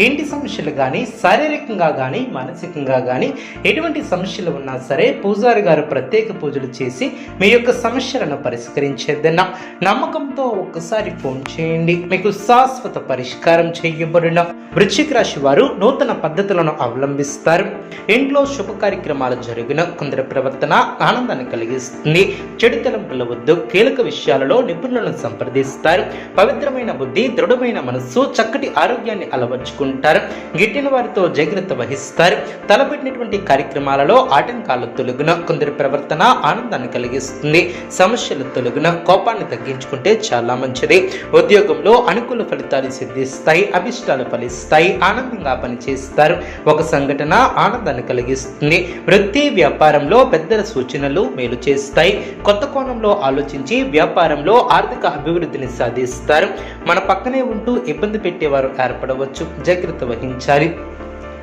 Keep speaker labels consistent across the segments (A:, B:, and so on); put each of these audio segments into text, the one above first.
A: ఇంటి సమస్యలు కానీ శారీరకంగా కానీ మానసికంగా కానీ ఎటువంటి సమస్యలు ఉన్నా సరే పూజారి గారు ప్రత్యేక పూజలు చేసి మీ యొక్క సమస్యలను పరిష్కరించేద్దన్న నమ్మకంతో ఒక్కసారి ఫోన్ చేయండి. మీకు శాశ్వత పరిష్కారం చేయబడిన వృశ్చిక రాశి వారు నూతన పద్ధతులను అవలంబిస్తారు. ఇంట్లో శుభ కార్యక్రమాలు జరిగిన కొందరి ప్రవర్తన ఆనందాన్ని కలిగిస్తుంది. చెడు తలంపుల వద్దు కీలక విషయాలలో నిపుణులను సంప్రదిస్తారు. పవిత్రమైన బుద్ధి దృఢమైన మనస్సు చక్కటి ఆరోగ్యాన్ని అలవర్చుకుంటారు గిట్టిన వారితో జాగ్రత్త వహిస్తారు. తలపెట్టినటువంటి కార్యక్రమాలలో ఆటంకాలు తొలగిన కొందరి ప్రవర్తన ఆనందాన్ని కలిగిస్తుంది. సమస్యలు తొలగిన కోపాన్ని తగ్గించుకుంటే చాలా మంచిది. ఉద్యోగంలో అనుకూల ఫలితాలు సిద్ధిస్తాయి అభిష్టాలు ఫలిస్తాయి ఆనందంగా పనిచేస్తారు. ఒక సంఘటన ఆనందాన్ని కలిగిస్తుంది. వృత్తి వ్యాపారంలో పెద్దల సూచనలు మేలు చేస్తాయి. కొత్త కోణంలో ఆలోచించి వ్యాపారంలో ఆర్థిక అభివృద్ధిని సాధిస్తారు. మన పక్కనే ఉంటూ ఇబ్బంది పెట్టేవారు ఏర్పడవచ్చు. జాగ్రత్త వహించాలి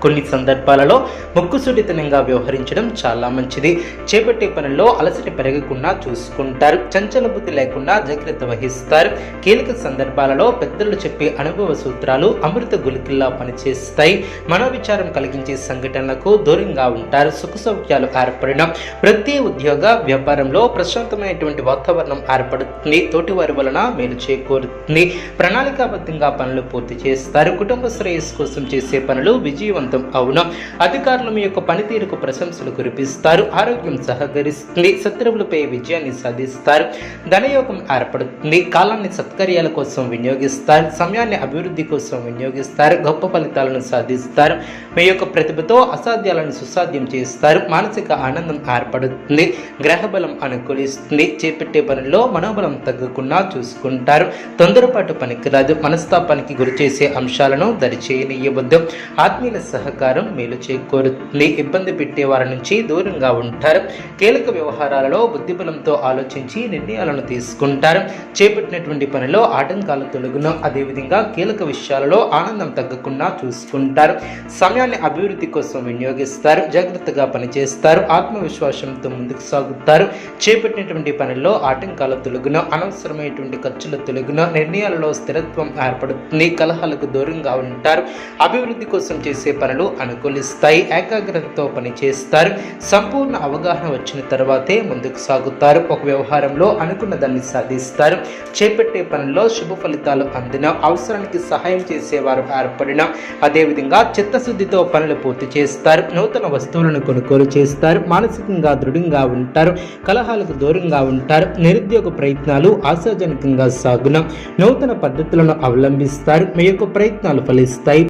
A: కొన్ని సందర్భాలలో ముక్కుసూటితనంగా వ్యవహరించడం చాలా మంచిది. చేపట్టే పనుల్లో అలసట పెరగకుండా చూసుకుంటారు. చంచల బుద్ధి లేకుండా జాగ్రత్త వహిస్తారు. కీలక సందర్భాలలో పెద్దలు చెప్పే అనుభవ సూత్రాలు అమృత గులికిల్లా పనిచేస్తాయి. మనోవిచారం కలిగించే సంఘటనలకు దూరంగా ఉంటారు. సుఖ సౌఖ్యాలు ఏర్పడిన ప్రతి ఉద్యోగ వ్యాపారంలో ప్రశాంతమైనటువంటి వాతావరణం ఏర్పడుతుంది. తోటి వారి వలన మేలు చేకూరుతుంది. ప్రణాళికాబద్ధంగా పనులు పూర్తి చేస్తారు. కుటుంబ శ్రేయస్సు కోసం చేసే పనులు విజయవంతం అవును. అధికారులు మీ యొక్క పనితీరుకు ప్రశంసలు కురిపిస్తారు. ఆరోగ్యం సహకరిస్తుంది. శత్రువులపై విజయాన్ని సాధిస్తారు. ధనయోగం ఏర్పడుతుంది. కాలాన్ని సత్కర్యాల కోసం వినియోగిస్తారు. సమయాన్ని అభివృద్ధి కోసం వినియోగిస్తారు. గొప్ప ఫలితాలను సాధిస్తారు. మీ యొక్క ప్రతిభతో అసాధ్యాలను సుసాధ్యం చేస్తారు. మానసిక ఆనందం ఏర్పడుతుంది. గ్రహబలం అనుకూలిస్తుంది. చేపట్టే పనుల్లో మనోబలం తగ్గకుండా చూసుకుంటారు. తొందరపాటు పనికిరాదు. మనస్తాపానికి గురి చేసే అంశాలను దరిచేయనియవద్దు ఆత్మీయుల సహకారం మేలు చేకూరుతుంది ఇబ్బంది పెట్టే వారి నుంచి దూరంగా ఉంటారు. కీలక వ్యవహారాలలో బుద్ధిబలంతో ఆలోచించి నిర్ణయాలను తీసుకుంటారు. చేపట్టినటువంటి పనిలో ఆటంకాలు తొలగును. అదేవిధంగా కీలక విషయాలలో ఆనందం తగ్గకుండా చూసుకుంటారు. సమయాన్ని అభివృద్ధి కోసం వినియోగిస్తారు. జాగ్రత్తగా పనిచేస్తారు. ఆత్మవిశ్వాసంతో ముందుకు సాగుతారు. చేపట్టినటువంటి పనుల్లో ఆటంకాల తొలగును. అనవసరమైనటువంటి ఖర్చుల తొలగును. నిర్ణయాలలో స్థిరత్వం ఏర్పడుతుంది. కలహాలకు దూరంగా ఉంటారు. అభివృద్ధి కోసం చేసే పని పనులు అనుకూలిస్తాయి. ఏకాగ్రతతో పనిచేస్తారు. సంపూర్ణ అవగాహన వచ్చిన తర్వాతే ముందుకు సాగుతారు. ఒక వ్యవహారంలో అనుకున్న దాన్ని సాధిస్తారు. చేపట్టే పనుల్లో శుభ ఫలితాలు అందిన అవసరానికి సహాయం చేసేవారు ఏర్పడిన అదేవిధంగా చిత్తశుద్ధితో పనులు పూర్తి చేస్తారు. నూతన వస్తువులను కొనుగోలు చేస్తారు. మానసికంగా దృఢంగా ఉంటారు. కలహాలకు దూరంగా ఉంటారు. నిరుద్యోగ ప్రయత్నాలు ఆశాజనకంగా సాగున నూతన పద్ధతులను అవలంబిస్తారు. మీ యొక్క ప్రయత్నాలు ఫలిస్తాయి.